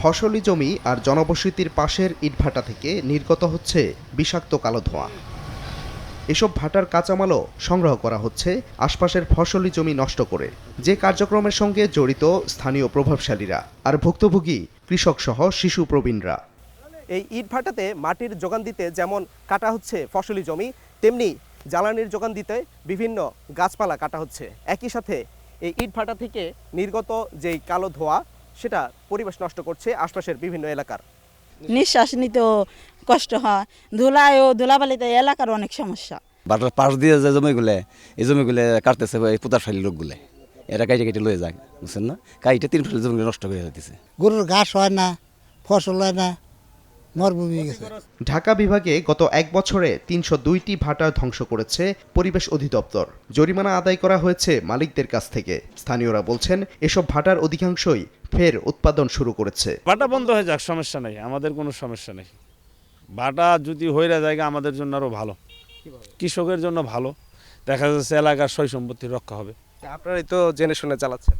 ফসলি জমি আর জনবসতির পাশের ইটভাটা থেকে নির্গত হচ্ছে বিষাক্ত কালো ধোঁয়া। এসব ভাটার কাঁচামালও সংগ্রহ করা হচ্ছে আশপাশের ফসলি জমি নষ্ট করে। যে কার্যক্রমের সঙ্গে জড়িত স্থানীয় প্রভাবশালীরা আর ভুক্তভোগী, কৃষকসহ শিশু প্রবীণরা। এই ইট ভাটাতে মাটির যোগান দিতে যেমন কাটা হচ্ছে ফসলি জমি, তেমনি জ্বালানির যোগান দিতে বিভিন্ন গাছপালা কাটা হচ্ছে। একই সাথে এই ইট ভাটা থেকে নির্গত যেই কালো ধোঁয়া সেটা পরিবেশ নষ্ট করছে আশপাশের বিভিন্ন এলাকার। নিঃশ্বাস নিতেও কষ্ট হয়। ধুলায় ও ধুলাবালিতে এলাকার অনেক সমস্যা। বাটার পাশ দিয়ে যে জমিগুলো এই জমিগুলো কাটতেছে এই পুতার ফাইল লোকগুলো এরা কাইটে কেটে লয়ে যায় বুঝছেন না? কাইটে তিন ফেলে জমিগুলো নষ্ট হয়ে দিতেছে গরুর ঘাস হয় না ফসল হয় না। মরভূমি গেছে। ঢাকা বিভাগে গত এক বছরে তিনশো দুইটি ভাটা ধ্বংস করেছে পরিবেশ অধিদপ্তর। জরিমানা আদায় করা হয়েছে মালিকদের কাছ থেকে। স্থানীয়রা বলছেন এসব ভাটার অধিকাংশই ফের উৎপাদন শুরু করেছে। ভাটা বন্ধ হয়ে যাক সমস্যা নেই আমাদের কোনো সমস্যা নেই। ভাটা যদি হইরা জায়গা আমাদের জন্য আরও ভালো কৃষকের জন্য ভালো। দেখা যাচ্ছে এলাকার সই সম্পত্তি রক্ষা হবে। আপনারাই তো জেনে শুনে চালাচ্ছেন।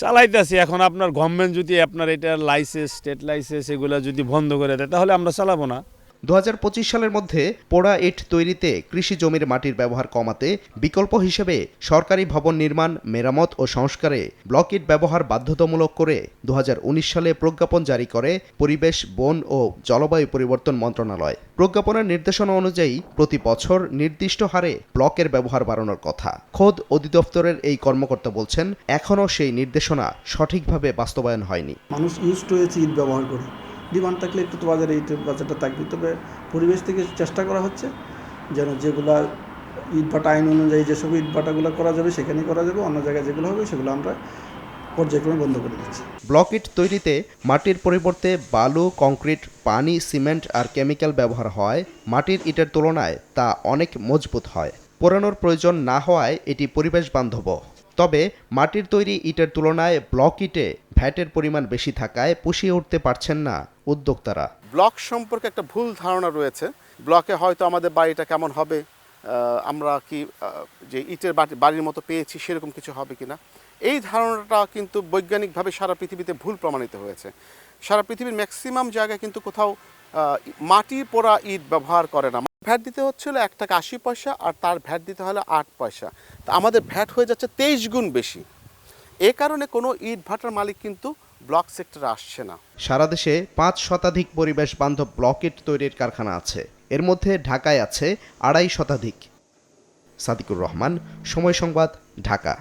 চালাইতেছি, এখন আপনার গভর্নমেন্ট যদি আপনার এটা লাইসেন্স স্টেট লাইসেন্স এগুলো যদি বন্ধ করে দেয়, তাহলে আমরা চালাবো না। দু হাজার পঁচিশ সালের মধ্যে পোড়া ইট তৈরিতে কৃষি জমির মাটির ব্যবহার কমাতে বিকল্প হিসেবে সরকারি ভবন নির্মাণ, মেরামত ও সংস্কারে ব্লক ইট ব্যবহার বাধ্যতামূলক করে দু হাজার উনিশ সালে প্রজ্ঞাপন জারি করে পরিবেশ, বন ও জলবায়ু পরিবর্তন মন্ত্রণালয়। প্রজ্ঞাপনের নির্দেশনা অনুযায়ী প্রতি বছর নির্দিষ্ট হারে ব্লকের ব্যবহার বাড়ানোর কথা। খোদ অধিদপ্তরের এই কর্মকর্তা বলছেন, এখনও সেই নির্দেশনা সঠিকভাবে বাস্তবায়ন হয়নি। মানুষ ইউজড হয়েছে ইট ব্যবহার করে। ডিমান্ড থাকলে একটু তো বাজারে ইটের বাজারটা থাকবে তবে পরিবেশ থেকে চেষ্টা করা হচ্ছে যেন যেগুলা ইট ভাটা আইন অনুযায়ী যেসব ইট ভাটাগুলো করা যাবে সেখানেই করা যাবে, অন্য জায়গায় যেগুলো হবে সেগুলো আমরা পর্যায়ক্রমে বন্ধ করে দিচ্ছি। ব্লক ইট তৈরিতে মাটির পরিবর্তে বালু, কংক্রিট, পানি, সিমেন্ট আর কেমিক্যাল ব্যবহার হয়। মাটির ইটের তুলনায় তা অনেক মজবুত হয়। পোড়ানোর প্রয়োজন না হওয়ায় এটি পরিবেশ বান্ধব তবে মাটির তৈরি ইটের তুলনায় ব্লক ইটে ভ্যাটের পরিমাণ বেশি থাকায় পুষিয়ে উঠতে পারছেন না। উদ্যোক্তারা। ব্লক সম্পর্কে একটা ভুল ধারণা রয়েছে। ব্লকে হয়তো আমাদের বাড়িটা কেমন হবে আমরা কি যে ইটের বাড়ি- বাড়ির মতো পেয়েছি, সেরকম কিছু হবে কিনা। এই ধারণাটা কিন্তু বৈজ্ঞানিকভাবে সারা পৃথিবীতে ভুল প্রমাণিত হয়েছে। সারা পৃথিবীর ম্যাক্সিমাম জায়গায় কিন্তু কোথাও মাটি পোড়া ইট ব্যবহার করে না। ভ্যাট দিতে হচ্ছিল এক টাকা আশি পয়সা আর তার ভ্যাট দিতে হলে আট পয়সা। তা আমাদের ভ্যাট হয়ে যাচ্ছে তেইশ গুণ বেশি। এ কারণে কোনো ইট ভাটার মালিক কিন্তু ব্লক সেক্টরে আসছে না। সারা দেশে পাঁচ শতাধিক পরিবেশ বান্ধব ব্লকেট তৈরির কারখানা আছে। এর মধ্যে ঢাকায় আছে আড়াই শতাধিক। সাদিকুর রহমান, সময় সংবাদ, ঢাকা।